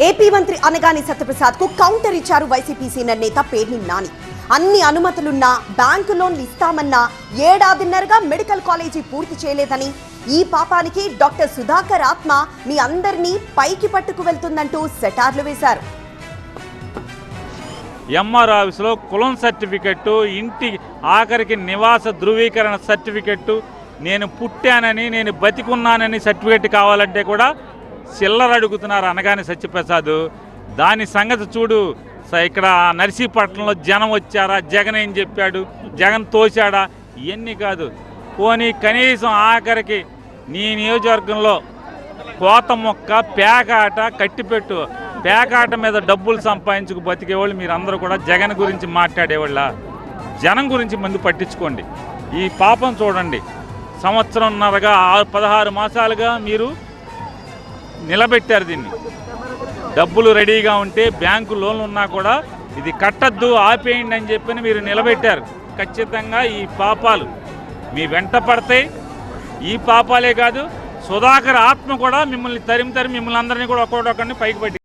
AP మంత్రి అనగాని సత్యప్రసాద్కు counter ఇచ్చారు వైసీపీ సీనియర్ నేత పేర్ని నాని. అన్ని అనుమతులున్నా బ్యాంకు లోన్లు ఇస్తామన్నా ఏడాదిన్నరగా మెడికల్ కాలేజీ పూర్తి చేయలేదని ఈ పాపానికి డాక్టర్ సుధాకర్ ఆత్మ మీ అందరినీ పైకి పట్టుకు వెళ్తుందంటూ సెటార్లు వేశారు. ఎంఆర్ ఆఫీసులో కులం సర్టిఫికెట్టు ఇంటి ఆఖరికి నివాస ధృవీకరణ సర్టిఫికెట్టు నేను పుట్టానని నేను బతికున్నానని సర్టిఫికెట్ కావాలంటే కూడా చిల్లర అడుగుతున్నారు అనగానే సత్యప్రసాద్. దాని సంగతి చూడు. స- ఇక్కడ నర్సీపట్నంలో జనం వచ్చారా? జగన్ ఏం చెప్పాడు? జగన్ తోశాడా? ఇవన్నీ కాదు. పోనీ కనీసం ఆఖరికి నీ నియోజకవర్గంలో కోత మొక్క పేకాట కట్టిపెట్టు. పేకాట మీద డబ్బులు సంపాదించుకు బతికేవాళ్ళు మీరందరూ కూడా జగన్ గురించి మాట్లాడేవాళ్ళ? జనం గురించి మందు పట్టించుకోండి. ఈ పాపం చూడండి. సంవత్సరంన్నరగా ఆరు పదహారు మాసాలుగా మీరు నిలబెట్టారు దీన్ని. డబ్బులు రెడీగా ఉంటే బ్యాంకు లోన్లు ఉన్నా కూడా ఇది కట్టద్దు ఆపేయండి అని చెప్పి మీరు నిలబెట్టారు. ఖచ్చితంగా ఈ పాపాలు మీ వెంట పడతాయి ఈ పాపాలే కాదు సుధాకర్ ఆత్మ కూడా మిమ్మల్ని తరిమి తరిమి మిమ్మల్ని అందరినీ కూడా ఒక్కొక్కడిని పైకి పట్టి